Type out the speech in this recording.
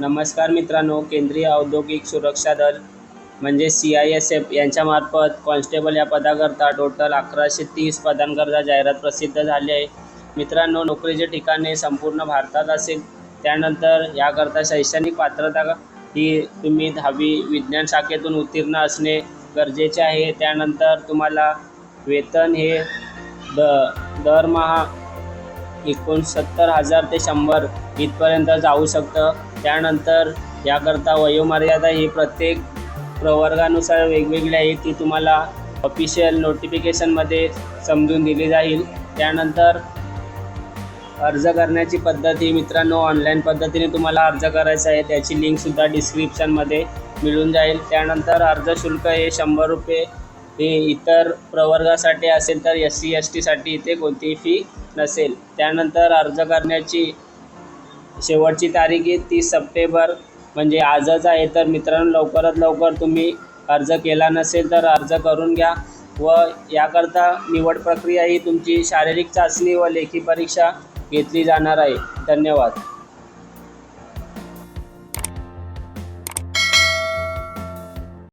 नमस्कार मित्रांनो केंद्रीय औद्योगिक सुरक्षा दल म्हणजे सी आय एस एफ यांच्यामार्फत कॉन्स्टेबल या पदाकरता टोटल अकराशे तीस पदांकरता जाहिरात प्रसिद्ध झाली आहे. मित्रांनो नोकरीचे ठिकाणे संपूर्ण भारतात असेल त्यानंतर याकरता शैक्षणिक पात्रता ही तुम्ही दहावी विज्ञान शाखेतून उत्तीर्ण असणे गरजेचे आहे. त्यानंतर तुम्हाला वेतन हे द दरमहा एकोणसत्तर हजार ते शंभर इथपर्यंत जाऊ शकतं. त्यानंतर याकरता वयोमर्यादा ही प्रत्येक प्रवर्गानुसार वेगवेगळी आहे. ती तुम्हाला ऑफिशियल नोटिफिकेशनमध्ये समजून दिली जाईल. त्यानंतर अर्ज करण्याची पद्धत ही मित्रांनो ऑनलाईन पद्धतीने तुम्हाला अर्ज करायचा आहे. त्याची लिंकसुद्धा डिस्क्रिप्शनमध्ये मिळून जाईल. त्यानंतर अर्ज शुल्क हे शंभर रुपये ते इतर प्रवर्गासाठी असेल तर एस सी एस टीसाठी इथे कोणतीही फी नसेल. त्यानंतर अर्ज करण्याची शेवटची तारीख आहे तीस सप्टेंबर. म्हणजे आजच आहे तर मित्रांनो लवकरात लवकर तुम्ही अर्ज केला नसेल तर अर्ज करून घ्या. व याकरता निवड प्रक्रिया ही तुमची शारीरिक चाचणी व लेखी परीक्षा घेतली जाणार आहे. धन्यवाद.